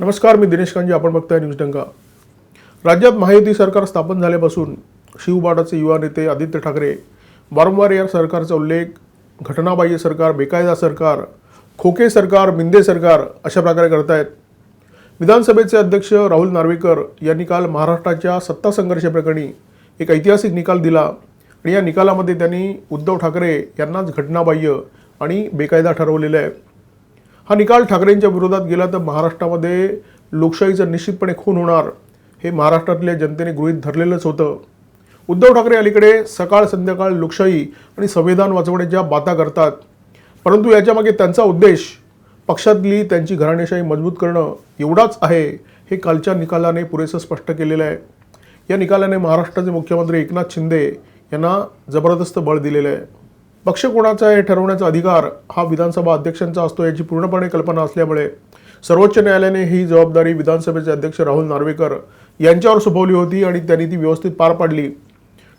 नमस्कार मी दिनेश कांजी आपण बघताय न्यूज डंगा राज्यात महायुती सरकार स्थापन झाल्यापासून शिवबाडाचे युवा नेते आदित्य ठाकरे वारंवार या सरकारचा उल्लेख घटनाबाह्य सरकार बेकायदा सरकार खोके सरकार मिंदे सरकार अशा प्रकारे करतायत. विधानसभेचे अध्यक्ष राहुल नार्वेकर यांनी काल महाराष्ट्राच्या सत्ता संघर्ष प्रकरणी एक ऐतिहासिक निकाल दिला आणि या निकालामध्ये त्यांनी उद्धव ठाकरे यांनाच घटनाबाह्य आणि बेकायदा ठरवलेलं आहे. हा निकाल ठाकरेंच्या विरोधात गेला तर महाराष्ट्रामध्ये लोकशाहीचं निश्चितपणे खून होणार. हे महाराष्ट्रातल्या जनतेने गृहीत धरलेलंच होतं. उद्धव ठाकरे अलीकडे सकाळ संध्याकाळ लोकशाही आणि संविधान वाचवण्याच्या बाता करतात. परंतु याच्यामागे त्यांचा उद्देश पक्षातली त्यांची घराणेशाही मजबूत करणं एवढाच आहे हे कालच्या निकालाने पुरेसं स्पष्ट केलेलं आहे. या निकालाने महाराष्ट्राचे मुख्यमंत्री एकनाथ शिंदे यांना जबरदस्त बळ दिलेलं आहे. पक्ष कोणाचा आहे हे ठरवण्याचा अधिकार हा विधानसभा अध्यक्षांचा असतो याची पूर्णपणे कल्पना असल्यामुळे सर्वोच्च न्यायालयाने ही जबाबदारी विधानसभेचे अध्यक्ष राहुल नार्वेकर यांच्यावर सोपवली होती आणि त्यांनी ती व्यवस्थित पार पाडली.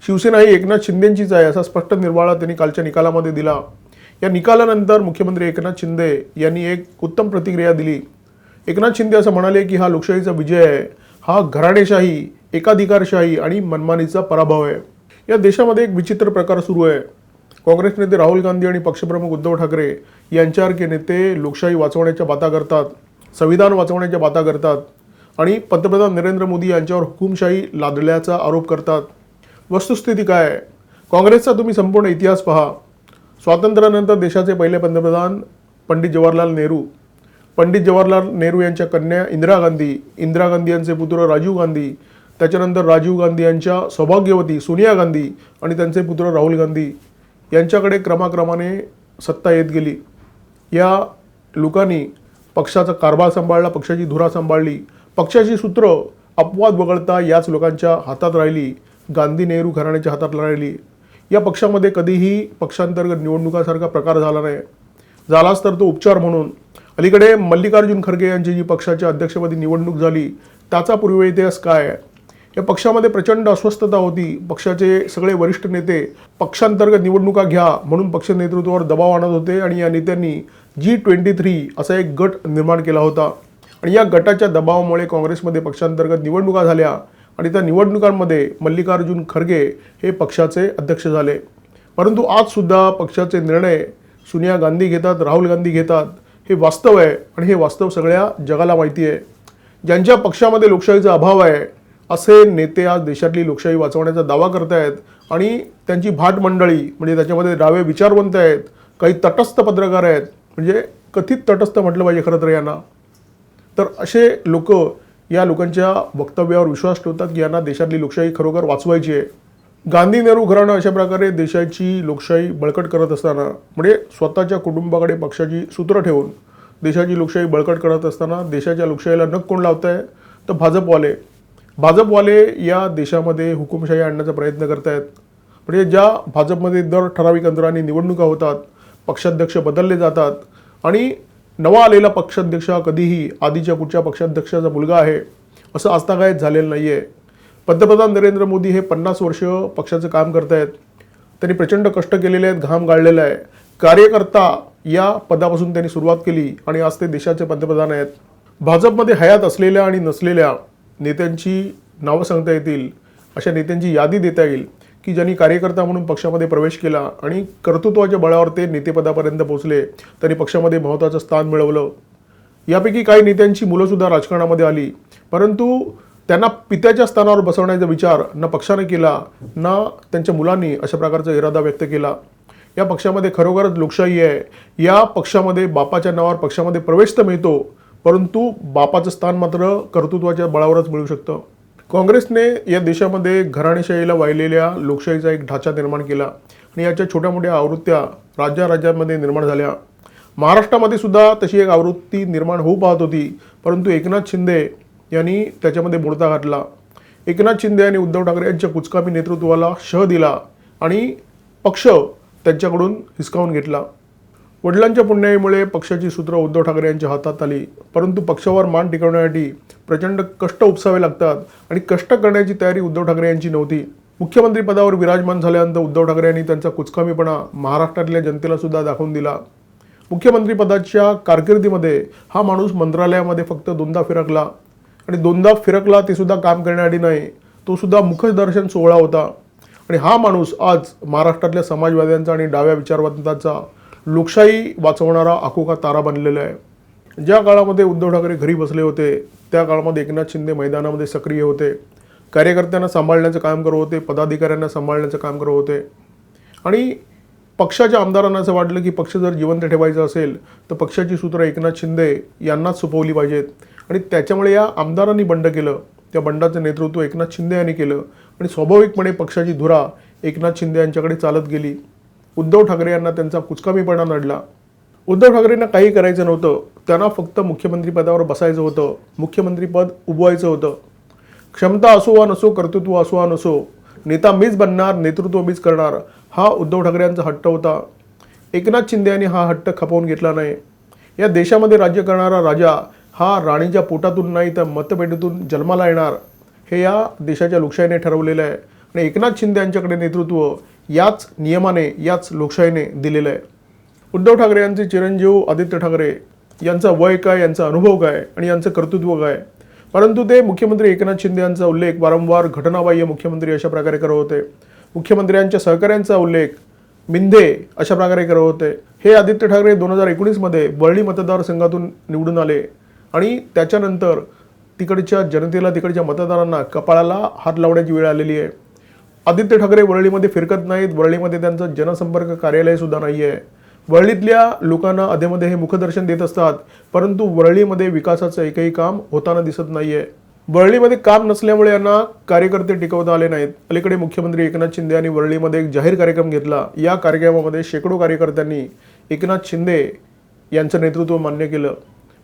शिवसेना ही एकनाथ शिंदेंचीच आहे असा स्पष्ट निर्वाळा त्यांनी कालच्या निकालामध्ये दिला. या निकालानंतर मुख्यमंत्री एकनाथ शिंदे यांनी एक उत्तम प्रतिक्रिया दिली. एकनाथ शिंदे असं म्हणाले की हा लोकशाहीचा विजय आहे. हा घराणेशाही एकाधिकारशाही आणि मनमानीचा पराभव आहे. या देशामध्ये एक विचित्र प्रकार सुरू आहे. काँग्रेस नेते राहुल गांधी आणि पक्षप्रमुख उद्धव ठाकरे यांच्यासारखे नेते लोकशाही वाचवण्याच्या बाता करतात संविधान वाचवण्याच्या बाता करतात आणि पंतप्रधान नरेंद्र मोदी यांच्यावर हुकुमशाही लादल्याचा आरोप करतात. वस्तुस्थिती काय? आहे काँग्रेसचा तुम्ही संपूर्ण इतिहास पहा. स्वातंत्र्यानंतर देशाचे पहिले पंतप्रधान पंडित जवाहरलाल नेहरू. पंडित जवाहरलाल नेहरू यांच्या कन्या इंदिरा गांधी इंदिरा गांधी यांचे पुत्र राजीव गांधी त्याच्यानंतर राजीव गांधी यांच्या सौभाग्यवती सोनिया गांधी आणि त्यांचे पुत्र राहुल गांधी. यांच्याकडे क्रमाक्रमाने सत्ता येत गेली. या लोकांनी पक्षाचा कारभार सांभाळला पक्षाची धुरा सांभाळली. पक्षाची सूत्र अपवाद वगळता याच लोकांच्या हातात राहिली. गांधी नेहरू घराण्याच्या हातात राहिली. या पक्षामध्ये कधीही पक्षांतर्गत निवडणुकासारखा प्रकार झाला नाही. झालाच तर तो उपचार म्हणून. अलीकडे मल्लिकार्जुन खरगे यांची जी पक्षाच्या अध्यक्षपदी निवडणूक झाली त्याचा पूर्व इतिहास काय आहे? या पक्षामध्ये प्रचंड अस्वस्थता होती. पक्षाचे सगळे वरिष्ठ नेते पक्षांतर्गत निवडणुका घ्या म्हणून पक्ष नेतृत्वावर दबाव आणत होते आणि या नेत्यांनी जी ट्वेंटी थ्री असा एक गट निर्माण केला होता. आणि या गटाच्या दबावामुळे काँग्रेसमध्ये पक्षांतर्गत निवडणुका झाल्या आणि त्या निवडणुकांमध्ये मल्लिकार्जुन खरगे हे पक्षाचे अध्यक्ष झाले. परंतु आजसुद्धा पक्षाचे निर्णय सोनिया गांधी घेतात राहुल गांधी घेतात हे वास्तव आहे आणि हे वास्तव सगळ्या जगाला माहिती आहे. ज्यांच्या पक्षामध्ये लोकशाहीचा अभाव आहे असे नेते आज देशातली लोकशाही वाचवण्याचा दावा करतायत आणि त्यांची भाट मंडळी म्हणजे त्याच्यामध्ये डावे विचारवंत आहेत काही तटस्थ पत्रकार आहेत म्हणजे कथित तटस्थ म्हटलं पाहिजे खरं तर यांना. तर असे लोक या लोकांच्या वक्तव्यावर विश्वास ठेवतात की यांना देशातली लोकशाही खरोखर वाचवायची आहे. गांधी नेहरू घराणं अशा प्रकारे देशाची लोकशाही बळकट करत असताना म्हणजे स्वतःच्या कुटुंबाकडे पक्षाची सूत्र ठेवून देशाची लोकशाही बळकट करत असताना देशाच्या लोकशाहीला नक कोण लावत आहे तर भाजपवाले. भाजपवाले या देशामध्ये हुकुमशाही आणण्याचा प्रयत्न करत आहेत म्हणजे ज्या भाजपमध्ये दर ठराविक अंतराने निवडणुका होतात पक्षाध्यक्ष बदलले जातात आणि नवा आलेला पक्षाध्यक्ष हा कधीही आधीच्या कुठच्या पक्षाध्यक्षाचा मुलगा आहे असं आजतागायत झालेलं नाही आहे पंतप्रधान नरेंद्र मोदी हे पन्नास वर्ष पक्षाचं काम करत आहेत त्यांनी प्रचंड कष्ट केलेले आहेत घाम गाळलेला आहे. कार्यकर्ता या पदापासून त्यांनी सुरुवात केली आणि आज ते देशाचे पंतप्रधान आहेत. भाजपमध्ये हयात असलेल्या आणि नसलेल्या नेत्यांची नावं सांगता येतील अशा नेत्यांची यादी देता येईल की ज्यांनी कार्यकर्ता म्हणून पक्षामध्ये प्रवेश केला आणि कर्तृत्वाच्या बळावर ते नेतेपदापर्यंत पोहोचले त्यांनी पक्षामध्ये महत्त्वाचं स्थान मिळवलं. यापैकी काही नेत्यांची मुलंसुद्धा राजकारणामध्ये आली परंतु त्यांना पित्याच्या स्थानावर बसवण्याचा विचार न पक्षाने केला ना त्यांच्या मुलांनी अशा प्रकारचा इरादा व्यक्त केला. या पक्षामध्ये खरोखरच लोकशाही आहे. या पक्षामध्ये बापाच्या नावावर पक्षामध्ये प्रवेश तर मिळतो परंतु बापाचं स्थान मात्र कर्तृत्वाच्या बळावरच मिळू शकतं. काँग्रेसने या देशामध्ये घराणेशाहीला वाहिलेल्या लोकशाहीचा एक ढाचा निर्माण केला आणि याच्या छोट्या मोठ्या आवृत्त्या राज्या राज्यामध्ये निर्माण झाल्या. महाराष्ट्रामध्ये सुद्धा तशी एक आवृत्ती निर्माण होऊ पाहत होती परंतु एकनाथ शिंदे यांनी त्याच्यामध्ये मोडता घातला. एकनाथ शिंदे यांनी उद्धव ठाकरे यांच्या कुचकामी नेतृत्वाला शह दिला आणि पक्ष त्यांच्याकडून हिसकावून घेतला. वडिलांच्या पुण्याईमुळे पक्षाची सूत्र उद्धव ठाकरे यांच्या हातात आली. परंतु पक्षावर मान टिकवण्यासाठी प्रचंड कष्ट उपसावे लागतात आणि कष्ट करण्याची तयारी उद्धव ठाकरे यांची नव्हती. मुख्यमंत्री पदावर विराजमान झाल्यानंतर उद्धव ठाकरे यांनी त्यांचा कुचकामीपणा महाराष्ट्रातल्या जनतेला सुद्धा दाखवून दिला. मुख्यमंत्रीपदाच्या कारकिर्दीमध्ये हा माणूस मंत्रालयामध्ये फक्त दोनदा फिरकला. आणि दोनदा फिरकला ते सुद्धा काम करण्यासाठी नाही तो सुद्धा मुखदर्शन सोहळा होता. आणि हा माणूस आज महाराष्ट्रातल्या समाजवाद्यांचा आणि डाव्या विचारवंतांचा लोकशाही वाचवणारा आकोका तारा बनलेला आहे. ज्या काळामध्ये उद्धव ठाकरे घरी बसले होते त्या काळामध्ये एकनाथ शिंदे मैदानामध्ये सक्रिय होते. कार्यकर्त्यांना सांभाळण्याचं काम करत होते पदाधिकाऱ्यांना सांभाळण्याचं काम करत होते. आणि पक्षाच्या आमदारांना असं वाटलं की पक्ष जर जिवंत ठेवायचा असेल तर पक्षाची सूत्र एकनाथ शिंदे यांनाच सोपवली पाहिजेत. आणि त्याच्यामुळे या आमदारांनी बंड केलं त्या बंडाचं नेतृत्व एकनाथ शिंदे यांनी केलं. आणि स्वाभाविकपणे पक्षाची धुरा एकनाथ शिंदे यांच्याकडे चालत गेली. उद्धव ठाकरे यांना त्यांचा कुचकामीपणा नडला. उद्धव ठाकरेंना काही करायचं नव्हतं. त्यांना फक्त मुख्यमंत्रीपदावर बसायचं होतं. मुख्यमंत्रीपद उभवायचं होतं. क्षमता असो वा नसो कर्तृत्व असो वा नसो नेता मीच बनणार नेतृत्व मीच करणार हा उद्धव ठाकरे यांचा हट्ट होता. एकनाथ शिंदे यांनी हा हट्ट खपवून घेतला नाही. या देशामध्ये राज्य करणारा राजा हा राणीच्या पोटातून नाही तर मतपेटीतून जन्माला येणार. हे या देशाच्या लोकशाहीने ठरवलेलं आहे. आणि एकनाथ शिंदे यांच्याकडे नेतृत्व याच नियमाने याच लोकशाहीने दिलेलं आहे. उद्धव ठाकरे यांचे चिरंजीव आदित्य ठाकरे यांचा वय काय यांचा अनुभव काय आणि यांचं कर्तृत्व काय? परंतु ते मुख्यमंत्री एकनाथ शिंदे यांचा उल्लेख वारंवार घटनाबाह्य मुख्यमंत्री अशा प्रकारे करत होते. मुख्यमंत्र्यांच्या सहकाऱ्यांचा उल्लेख मिंधे अशा प्रकारे करत होते. हे आदित्य ठाकरे दोन हजार एकोणीसमध्ये बर्ळी मतदारसंघातून निवडून आले आणि त्याच्यानंतर तिकडच्या जनतेला तिकडच्या मतदारांना कपाळाला हात लावण्याची वेळ आलेली आहे. आदित्य ठाकरे वरळीमध्ये फिरकत नाहीत. वरळीमध्ये त्यांचं जनसंपर्क कार्यालय सुद्धा नाही आहे वरळीतल्या लोकांना अधेमध्ये हे मुखदर्शन देत असतात परंतु वरळीमध्ये विकासाचं एकही काम होताना दिसत नाही आहे वरळीमध्ये काम नसल्यामुळे यांना कार्यकर्ते टिकवता आले नाहीत. अलीकडे मुख्यमंत्री एकनाथ शिंदे यांनी वरळीमध्ये एक जाहीर कार्यक्रम घेतला. या कार्यक्रमामध्ये शेकडो कार्यकर्त्यांनी एकनाथ शिंदे यांचं नेतृत्व मान्य केलं.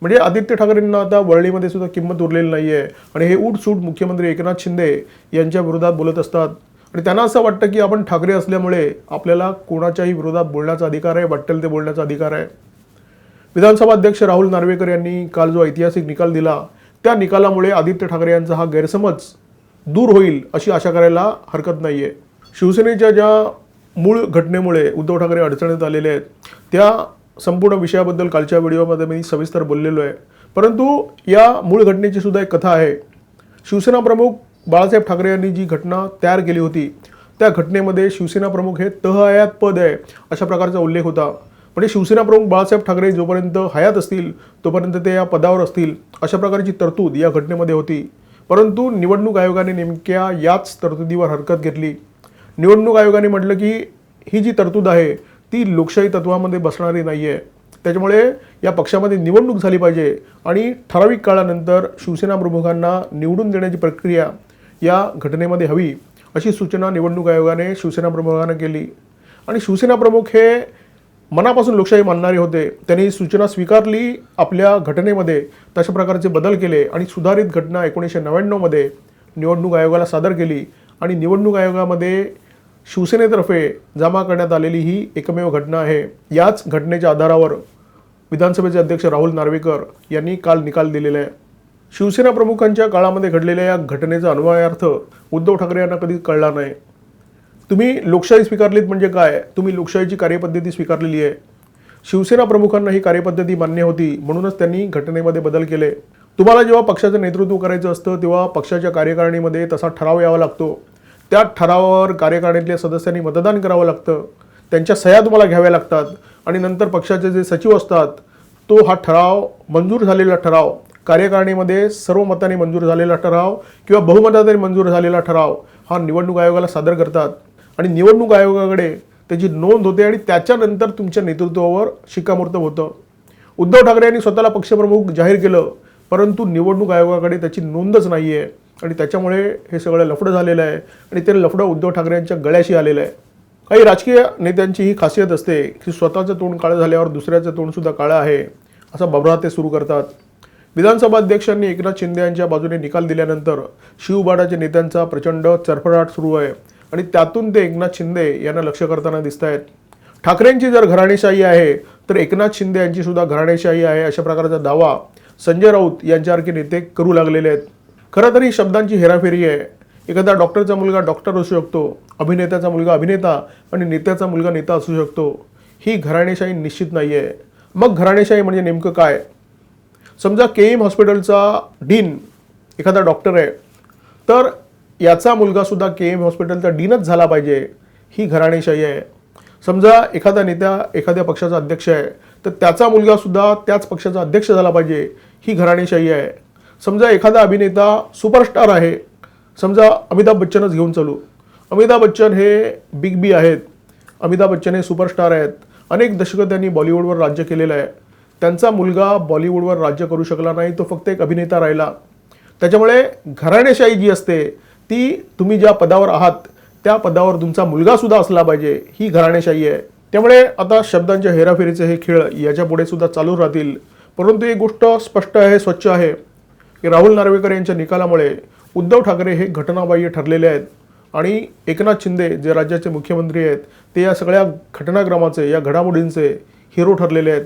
म्हणजे आदित्य ठाकरेंना आता वरळीमध्ये सुद्धा किंमत उरलेली नाही आहे आणि हे उठसूट मुख्यमंत्री एकनाथ शिंदे यांच्या विरोधात बोलत असतात. आणि त्यांना असं वाटतं की आपण ठाकरे असल्यामुळे आपल्याला कोणाच्याही विरोधात बोलण्याचा अधिकार आहे वाटेल ते बोलण्याचा अधिकार आहे. विधानसभा अध्यक्ष राहुल नार्वेकर यांनी काल जो ऐतिहासिक निकाल दिला त्या निकालामुळे आदित्य ठाकरे यांचा हा गैरसमज दूर होईल अशी आशा करायला हरकत नाही आहे शिवसेनेच्या ज्या मूळ घटनेमुळे उद्धव ठाकरे अडचणीत आलेले आहेत त्या संपूर्ण विषयाबद्दल कालच्या व्हिडिओमध्ये मी सविस्तर बोललेलो आहे. परंतु या मूळ घटनेची सुद्धा एक कथा आहे. शिवसेना प्रमुख बाळासाहेब ठाकरे यांनी जी घटना तयार केली होती त्या घटनेमध्ये शिवसेना प्रमुख हे तह हयात पद आहे अशा प्रकारचा उल्लेख होता. म्हणजे शिवसेना प्रमुख बाळासाहेब ठाकरे जोपर्यंत हयात असतील तोपर्यंत ते या पदावर असतील अशा प्रकारची तरतूद या घटनेमध्ये होती. परंतु निवडणूक आयोगाने नेमक्या याच तरतुदीवर हरकत घेतली. निवडणूक आयोगाने म्हटलं की ही जी तरतूद आहे ती लोकशाही तत्वामध्ये बसणारी नाही आहे त्याच्यामुळे या पक्षामध्ये निवडणूक झाली पाहिजे आणि ठराविक काळानंतर शिवसेना प्रमुखांना निवडून देण्याची प्रक्रिया या घटनेमध्ये हवी अशी सूचना निवडणूक आयोगाने शिवसेना प्रमुखांना केली. आणि शिवसेना प्रमुख हे मनापासून लोकशाही मानणारे होते. त्यांनी सूचना स्वीकारली आपल्या घटनेमध्ये तशा प्रकारचे बदल केले आणि सुधारित घटना एकोणीसशे नव्याण्णवमध्ये निवडणूक आयोगाला सादर केली. आणि निवडणूक आयोगामध्ये शिवसेनेतर्फे जमा करण्यात आलेली ही एकमेव घटना आहे. याच घटनेच्या आधारावर विधानसभेचे अध्यक्ष राहुल नार्वेकर यांनी काल निकाल दिलेला आहे. शिवसेना प्रमुखांच्या काळामध्ये घडलेल्या या घटनेचा अन्वयार्थ उद्धव ठाकरे यांना कधी कळला नाही. तुम्ही लोकशाही स्वीकारलीत म्हणजे काय? तुम्ही लोकशाहीची कार्यपद्धती स्वीकारलेली आहे. शिवसेना प्रमुखांना ही कार्यपद्धती मान्य होती म्हणूनच त्यांनी घटनेमध्ये बदल केले. तुम्हाला जेव्हा पक्षाचं नेतृत्व करायचं असतं तेव्हा पक्षाच्या कार्यकारिणीमध्ये तसा ठराव यावा लागतो. त्या ठरावावर कार्यकारिणीतल्या सदस्यांनी मतदान करावं लागतं. त्यांच्या सह्या तुम्हाला घ्याव्या लागतात आणि नंतर पक्षाचे जे सचिव असतात तो हा ठराव मंजूर झालेला ठराव कार्यकारिणीमध्ये सर्व मताने मंजूर झालेला ठराव किंवा बहुमताने मंजूर झालेला ठराव हा निवडणूक आयोगाला सादर करतात. आणि निवडणूक आयोगाकडे त्याची नोंद होते आणि त्याच्यानंतर तुमच्या नेतृत्वावर शिक्कामोर्तब होतं. उद्धव ठाकरे यांनी स्वतःला पक्षप्रमुख जाहीर केलं परंतु निवडणूक आयोगाकडे त्याची नोंदच नाही आहे आणि त्याच्यामुळे हे सगळं लफडं झालेलं आहे आणि ते लफडं उद्धव ठाकरे यांच्या गळ्याशी आलेलं आहे. काही राजकीय नेत्यांची ही खासियत असते की स्वतःचं तोंड काळं झाल्यावर दुसऱ्याचं तोंडसुद्धा काळं आहे असा बबरा ते सुरू करतात. विधानसभा अध्यक्षांनी एकनाथ शिंदे यांच्या बाजूने निकाल दिल्यानंतर शिवबाडाच्या नेत्यांचा प्रचंड चरफडाट सुरू आहे आणि त्यातून ते एकनाथ शिंदे यांना लक्ष करताना दिसत आहेत. ठाकरेंची जर घराणेशाही आहे तर एकनाथ शिंदे यांची सुद्धा घराणेशाही आहे अशा प्रकारचा दावा संजय राऊत यांच्यासारखे नेते करू लागलेले आहेत. खरं तर ही शब्दांची हेराफेरी आहे. एखादा डॉक्टरचा मुलगा डॉक्टर असू शकतो अभिनेत्याचा मुलगा अभिनेता आणि नेत्याचा मुलगा नेता असू शकतो. ही घराणेशाही निश्चित नाही आहे मग घराणेशाही म्हणजे नेमकं काय? समजा के एम हॉस्पिटलचा डीन एखादा डॉक्टर आहे तर याचा मुलगासुद्धा के एम हॉस्पिटलचा डीनच झाला पाहिजे ही घराणेशाही आहे. समजा एखादा नेत्या एखाद्या पक्षाचा अध्यक्ष आहे तर त्याचा मुलगासुद्धा त्याच पक्षाचा अध्यक्ष झाला पाहिजे ही घराणेशाही आहे. समजा एखादा अभिनेता सुपरस्टार आहे समजा अमिताभ बच्चनच घेऊन चालू. अमिताभ बच्चन हे बिग बी आहेत अमिताभ बच्चन हे सुपरस्टार आहेत. अनेक दशकं त्यांनी बॉलिवूडवर राज्य केलेलं आहे. त्यांचा मुलगा बॉलिवूडवर राज्य करू शकला नाही तो फक्त एक अभिनेता राहिला. त्याच्यामुळे घराणेशाही जी असते ती तुम्ही ज्या पदावर आहात त्या पदावर तुमचा मुलगासुद्धा असला पाहिजे ही घराणेशाही आहे. त्यामुळे आता शब्दांच्या हेराफेरीचे हे खेळ याच्यापुढे सुद्धा चालू राहतील. परंतु एक गोष्ट स्पष्ट आहे स्वच्छ आहे. की राहुल नार्वेकर यांच्या निकालामुळे उद्धव ठाकरे हे घटनाबाह्य ठरलेले आहेत. आणि एकनाथ शिंदे जे राज्याचे मुख्यमंत्री आहेत ते या सगळ्या घटनाक्रमाचे या घडामोडींचे हिरो ठरलेले आहेत.